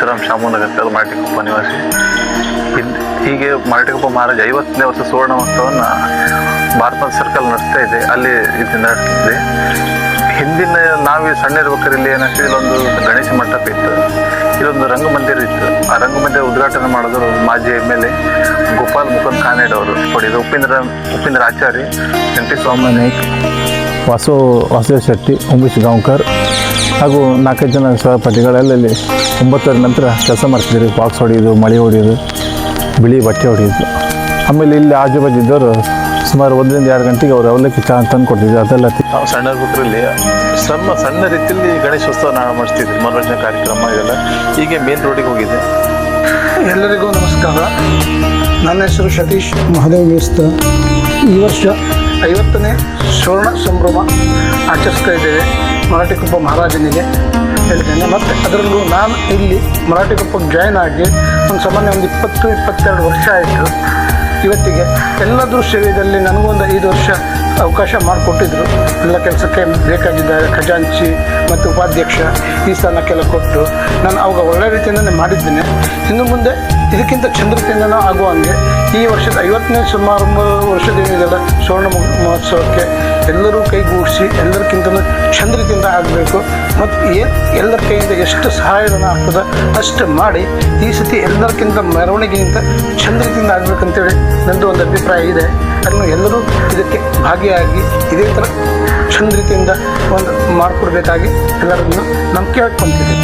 Circle ಮಾಟಿಕೊಪ್ಪ ನಿವಾಸಿ. ಇದ್- ಹೀಗೆ ಮಾರಟಿಕೊಪ್ಪ ಮಹಾರಾಜ ಐವತ್ತನೇ ವರ್ಷ ಸುವರ್ಣ ಮಹೋತ್ಸವವನ್ನು ಭಾರತ ಸರ್ಕಲ್ ನಡೆಸ್ತಾ ಇದೆ. ಅಲ್ಲಿ ಇದು ನಡೆಸ್ತಿದೆ ಹಿಂದಿನ ನಾವೇ ಸಣ್ಣ ಇರ್ಬೇಕಾದ್ರೆ ಇಲ್ಲಿ ಏನಾಗ್ತದೆ? ಇಲ್ಲೊಂದು ಗಣೇಶ ಮಂಟಪ ಇತ್ತು. ಇಲ್ಲೊಂದು ರಂಗಮಂದಿರ ಇತ್ತು. ಆ ರಂಗಮಂದಿರ ಉದ್ಘಾಟನೆ ಮಾಡಿದ್ರು ಮಾಜಿ M L A Gopal Mukund Kaned ಅವರು ಕೊಡಿದ್ರು ಉಪೇಂದ್ರ ಉಪೇಂದ್ರ ಆಚಾರಿ ಟಿ ಸ್ವಾಮಿ. ನಾಯ್ಕ್ ವಾಸು, ವಾಸುದೇವ್ ಶೆಟ್ಟಿ, ಉಮೇಶ್ ಗಾಂವ್ಕರ್ ಹಾಗೂ ನಾಲ್ಕೈದು ಜನ ಸಹಪಾಠಿಗಳಲ್ಲಿ ಒಂಬತ್ತರ ನಂತರ ಕೆಲಸ ಮಾಡ್ತಿದ್ರು. ಬಾಕ್ಸ್ ಹೊಡೆಯೋದು ಮಳೆ ಹೊಡೆಯೋದು ಬಿಳಿ ಬಟ್ಟೆ ಹೊಡೆಯೋದು ಆಮೇಲೆ ಇಲ್ಲಿ ಆಜು ಬಾಜು ಇದ್ದವರು ಸುಮಾರು ಒಂದರಿಂದ ಎರಡು ಗಂಟೆಗೆ ಅವರು ಅವಲಕ್ಕಿ ಚಹಾ ತಂದು ಕೊಡ್ತಿದ್ರು. ಅದೆಲ್ಲ ನಾವು ಸಣ್ಣ ಹುಟ್ಟರಲ್ಲಿ ಸಣ್ಣ ಸಣ್ಣ ರೀತಿಯಲ್ಲಿ ಗಣೇಶೋತ್ಸವ ನಾವು ಮಾಡಿಸ್ತಿದ್ವಿ ಮನೋರಂಜನೆ ಕಾರ್ಯಕ್ರಮ ಇದೆಲ್ಲ. ಹೀಗೆ ಮೇನ್ ರೋಡಿಗೆ ಹೋಗಿದೆ ಎಲ್ಲರಿಗೂ ನಮಸ್ಕಾರ. ನನ್ನ ಹೆಸರು ಸತೀಶ್ ಮಹಾದೇವ್ ಮೇಸ್ತ. ಈ ವರ್ಷ ಐವತ್ತನೇ ಸುವರ್ಣ ಸಂಭ್ರಮ ಆಚರಿಸ್ತಾ ಇದ್ದೇವೆ. ಮರಾಠಿಕೊಪ್ಪ ಮಹಾರಾಜನಿಗೆ ಹೇಳ್ತೇನೆ. ಮತ್ತು ಅದರಲ್ಲೂ ನಾನು ಇಲ್ಲಿ ಮರಾಠಿಕೊಪ್ಪಕ್ಕೆ ಜಾಯ್ನ್ ಆಗಿ ಒಂದು ಸಾಮಾನ್ಯ ಒಂದು ಇಪ್ಪತ್ತು, ಇಪ್ಪತ್ತೆರಡು ವರ್ಷ ಆಯಿತು. ಇವತ್ತಿಗೆ ಎಲ್ಲ ದೃಶ್ಯದಲ್ಲಿ ನನಗೊಂದು ಐದು ವರ್ಷ ಅವಕಾಶ ಮಾಡಿಕೊಟ್ಟಿದ್ರು. ಎಲ್ಲ ಕೆಲಸಕ್ಕೆ ಬೇಕಾಗಿದ್ದ ಖಜಾಂಚಿ ಮತ್ತು ಉಪಾಧ್ಯಕ್ಷ ಈ ಸ್ಥಾನಕ್ಕೆಲ್ಲ ಕೊಟ್ಟು ನಾನು ಅವಾಗ ಒಳ್ಳೆ ರೀತಿಯಿಂದಲೇ ಮಾಡಿದ್ದೇನೆ. ಇನ್ನು ಮುಂದೆ ಇದಕ್ಕಿಂತ ಚಂದ್ರತೆಯಿಂದನೂ ಆಗುವಂಗೆ ಈ ವರ್ಷದ ಐವತ್ತನೇ ಸಮಾರಂಭ ವರ್ಷದೇನಿದೆಲ್ಲ ಸುವರ್ಣ ಮಹೋ- ಮಹೋತ್ಸವಕ್ಕೆ ಎಲ್ಲರೂ ಕೈಗೂಡಿಸಿ ಎಲ್ಲರಿಗಿಂತ ಚಂದ್ರದಿಂದ ಆಗಬೇಕು. ಮತ್ತು ಏನು ಎಲ್ಲರ ಕೈಯಿಂದ ಎಷ್ಟು ಸಹಾಯಧನ ಆಗ್ತದೆ ಅಷ್ಟು ಮಾಡಿ ಈ ಸತಿ ಎಲ್ಲರಿಗಿಂತ ಮೆರವಣಿಗೆಗಿಂತ ಚಂದ್ರದಿಂದ ಆಗಬೇಕಂತೇಳಿ ನನ್ನದು ಒಂದು ಅಭಿಪ್ರಾಯ ಇದೆ. ಅದನ್ನು ಎಲ್ಲರೂ ಇದಕ್ಕೆ ಭಾಗಿಯಾಗಿ ಇದೇ ಥರ ಚಂದ್ರತೆಯಿಂದ ಒಂದು ಮಾಡಿಕೊಡ್ಬೇಕಾಗಿ ಎಲ್ಲರನ್ನು ನಾನು ಕೇಳ್ಕೊತಿದ್ದೆ